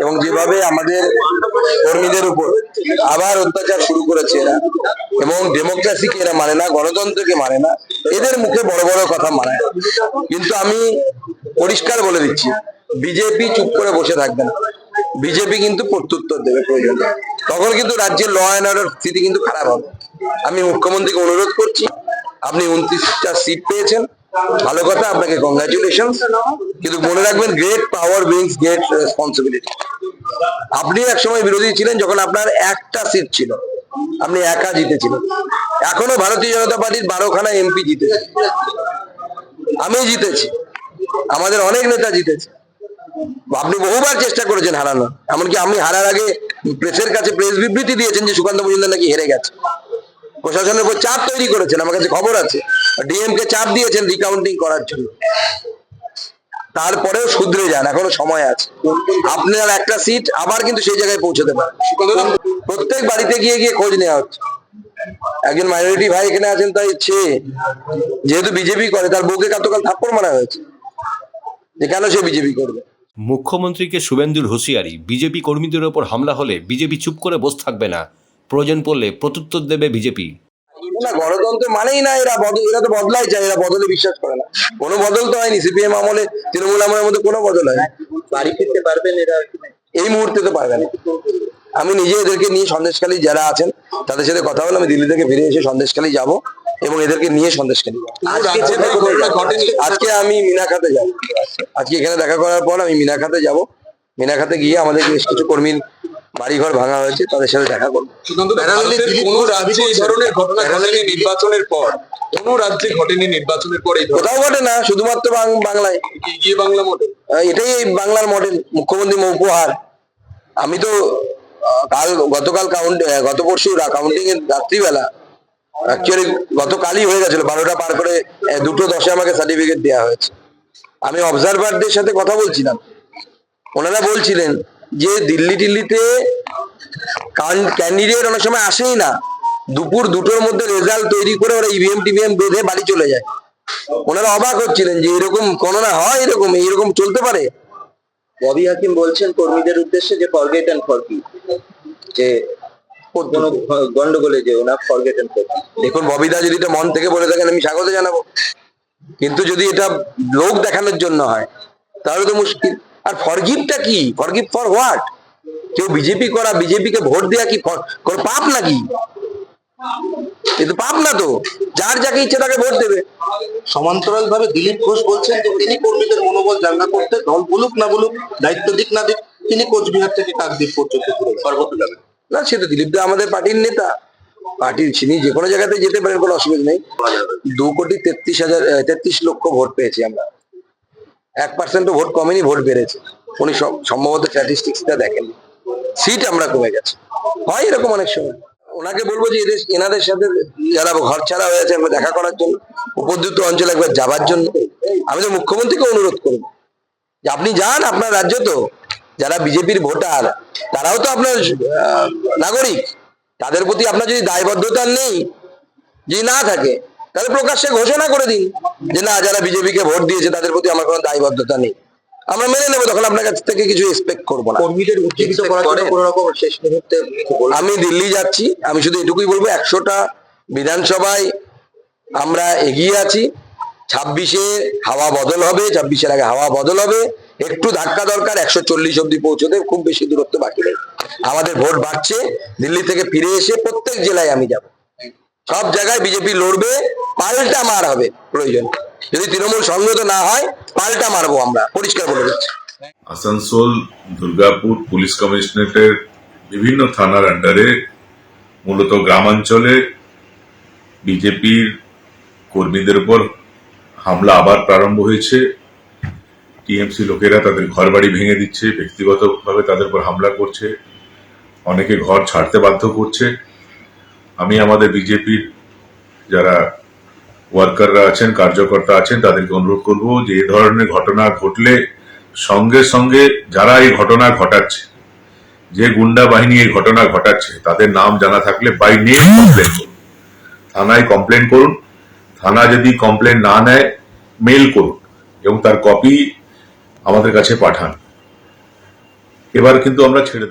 এবং যেভাবে আমাদের কর্মীদের উপর আবার অত্যাচার শুরু করেছে এরা, এবং ডেমোক্রেসিকে এরা মানে না, গণতন্ত্রকে মানে না, এদের মুখে বড় বড় কথা মানায়। কিন্তু আমি পরিষ্কার বলে দিচ্ছি, বিজেপি চুপ করে বসে থাকবে না। বিজেপি কিন্তু প্রত্যুত্তর দেবে প্রয়োজন। তখন কিন্তু রাজ্যের ল অ্যান্ড অর্ডার স্থিতি কিন্তু খারাপ হবে। আমি মুখ্যমন্ত্রীকে অনুরোধ করছি, আপনি উনত্রিশটা সিট পেয়েছেন। ভালো কথা, আপনাকে কংগ্রাচুলেশন কিন্তু মনে রাখবেন great power brings great responsibility আপনি এক সময় বিরোধী ছিলেন যখন আপনার একটা সিট ছিল। আপনি একা জিতেছিলেন। এখনও ভারতীয় জনতা পার্টির বারোখানা এমপি জিতেছে। আমি জিতেছি। আমাদের অনেক নেতা জিতেছে। আপনি বহুবার চেষ্টা করেছেন হারানো এমনকি আমি হারার আগে প্রেসের কাছে প্রেস বিবৃতি দিয়েছেন যে সুকান্ত মজুমদার নাকি হেরে গেছে। প্রশাসনের উপর চাপ তৈরি করেছেন। আমার কাছে খবর আছে। ডিএম কে চাপ দিয়েছেন রিকাউন্টিং করার জন্য। তারপরেও শুধরে যান, এখনও সময় আছে। আপনার একটা সিট আবার কিন্তু সেই জায়গায় পৌঁছতে পারে প্রত্যেক বাড়িতে গিয়ে গিয়ে খোঁজ নেওয়া হচ্ছে। একজন মাইনরিটি ভাই এখানে আছেন, তাই ইচ্ছে যেহেতু বিজেপি করে, তার বউকে গতকাল থাপ্পড় মারা হয়েছে। যে কেন সে বিজেপি করবে? মুখ্যমন্ত্রীকে শুভেন্দুর হুঁশিয়ারি বিজেপি কর্মীদের ওপর হামলা হলে বিজেপি চুপ করে বসে থাকবে না। প্রয়োজন পড়লে প্রত্যুত্তর দেবে বিজেপি না গণতন্ত্র মানেই না এরা বদল এরা তো বদলাই চায় এরা বদলে বিশ্বাস করে না। কোনো বদল তো হয়নি সিপিএম আমলে তৃণমূল আমলের মধ্যে কোনো বদল হয় বাড়ি ফিরতে পারবেন এরা এই মুহূর্তে তো পারবে না। আমি নিজে এদেরকে নিয়ে সন্দেশখালী যারা আছেন তাদের সাথে কথা বলে আমি দিল্লি থেকে ফিরে এসে সন্দেশখালী যাব এবং এদেরকে নিয়ে সন্দেশখালী? আজকে আমি মিনাখাতে যাব। আজকে এখানে দেখা করার পর আমি মিনাখাতে যাব। মিনাখাতে গিয়ে আমাদের বেশ কিছু কর্মীর বাড়িঘর ভাঙা হয়েছে তাদের সাথে দেখা করব। নির্বাচনের পর? কোন রাজ্যে ঘটেনি নির্বাচনের পর কোথাও ঘটে না শুধুমাত্র বাংলায়। বাংলা মডেল এটাই এই বাংলার মডেল মুখ্যমন্ত্রী উপহার। আমি তো কাল গতকাল কাউন্ট গত পরশু কাউন্টিং এর রাত্রিবেলা অ্যাকচুয়ালি গতকালই হয়ে গেছিল বারোটা পার করে দুটো দশে আমাকে সার্টিফিকেট দেওয়া হয়েছে। আমি অবজারভারদের সাথে কথা বলছিলাম। ওনারা বলছিলেন যে দিল্লি টিল্লিতে ক্যান্ডিডেট অনেক সময় আসেই না। দুপুর দুটোর মধ্যে রেজাল্ট তৈরি করে ওরা ইভিএম টিভিএম বেঁধে বাড়ি চলে যায়। ওনারা অবাক হচ্ছিলেন যে এরকম গণনা হয় এরকম এরকম চলতে পারে। ববি হাকিম বলছেন কর্মীদের উদ্দেশ্যে যে ফরগেট অ্যান্ড ফরগিভ যে কোনো গন্ডগোলে যে ওনা ফরগেট অ্যান্ড ফরগিভ দেখুন ববিদা যদি তো মন থেকে বলে থাকেন আমি স্বাগত জানাব। কিন্তু যদি এটা লোক দেখানোর জন্য হয় তাহলে তো মুশকিল। আর ফরগিভটা কি? ফরগিভ ফর হোয়াট কেউ বিজেপি করা বিজেপি কে ভোট দেওয়া কি কোনো পাপ নাকি? এ তো পাপ না তো। যার যাকে ইচ্ছে তাকে ভোট দেবে। সমান্তরাল ভাবে দিলীপ ঘোষ বলছেন যে তিনি কর্মীদের মনোবল জাঙ্গা করতে দল বলুক না বলুক দায়িত্ব দিক না দিক তিনি কোচবিহার থেকে কাকদ্বীপ পর্যন্ত ঘুরে সর্বত্র যাবেন না সে তো দিলীপ দা আমাদের পার্টির নেতা। পার্টির তিনি যে কোনো জায়গাতে যেতে পারেন কোনো অসুবিধা নেই। দু কোটি তেত্রিশ হাজার তেত্রিশ লক্ষ ভোট পেয়েছি আমরা। এক পার্সেন্টও ভোট কমেনি ভোট বেড়েছে। উনি সম- সম্ভবত স্ট্যাটিস্টিক্সটা দেখেন সিট আমরা কমে গেছে। হয় এরকম অনেক সময়। ওনাকে বলব যে এদের এনাদের সাথে যারা ঘর ছাড়া হয়ে একবার দেখা করার জন্য, উপদ্রুত অঞ্চলে একবার যাবার জন্য। আমি তো মুখ্যমন্ত্রীকে অনুরোধ করব। যে আপনি যান আপনার রাজ্য তো। যারা বিজেপির ভোটার, তারাও তো আপনার নাগরিক। তাদের প্রতি আপনার যদি দায়বদ্ধতা নেই, যদি না থাকে তাহলে প্রকাশ্যে ঘোষণা করে দিন যে না যারা বিজেপিকে ভোট দিয়েছে তাদের প্রতি আমার কোনো দায়বদ্ধতা নেই। আমরা মেনে নেব তখন আপনার কাছ থেকে কিছু এক্সপেক্ট করব না। আমি দিল্লি যাচ্ছি আমি শুধু এটুকুই বলব একশোটা বিধানসভায় আমরা এগিয়ে আছি। ছাব্বিশে হাওয়া বদল হবে ছাব্বিশের আগে হাওয়া বদল হবে। একটু ধাক্কা দরকার একশো চল্লিশ অব্দি পৌঁছতে খুব বেশি দূরত্ব বাকি নেই। আমাদের ভোট বাড়ছে দিল্লি থেকে ফিরে এসে প্রত্যেক জেলায় আমি যাব। সব জায়গায় বিজেপি লড়বে, পাল্টা মার হবে, প্রয়োজন। যদি তৃণমূল সংগত না হয়, পাল্টা মারবো আমরা, পরিষ্কার বলে দিচ্ছি। আসানসোল, দুর্গাপুর পুলিশ কমিশনারেটের বিভিন্ন থানার আন্ডারে মূলত গ্রামাঞ্চলে বিজেপির কর্মীদের উপর হামলা আবার প্রারম্ভ হয়েছে। টিএমসি লোকেরা তাদের ঘর বাড়ি ভেঙে দিচ্ছে, ব্যক্তিগতভাবে তাদের উপর হামলা করছে, অনেকে ঘর ছাড়তে বাধ্য করছে। আমি আমাদের বিজেপির যারা ওয়ার্কাররা আছেন, কার্যকর্তা আছেন, তাদেরকে অনুরোধ করব যে এ ধরনের ঘটনা ঘটলে সঙ্গে সঙ্গে যারা এই ঘটনা ঘটাচ্ছে, যে গুন্ডা বাহিনী এই ঘটনা ঘটাচ্ছে, তাদের নাম জানা থাকলে বাই নেম কমপ্লেন করুন। থানায় কমপ্লেন করুন। থানা যদি কমপ্লেন না নেয় মেল করুন এবং তার কপি আমাদের কাছে পাঠান। এবার কিন্তু আমরা ছেড়ে দেবো।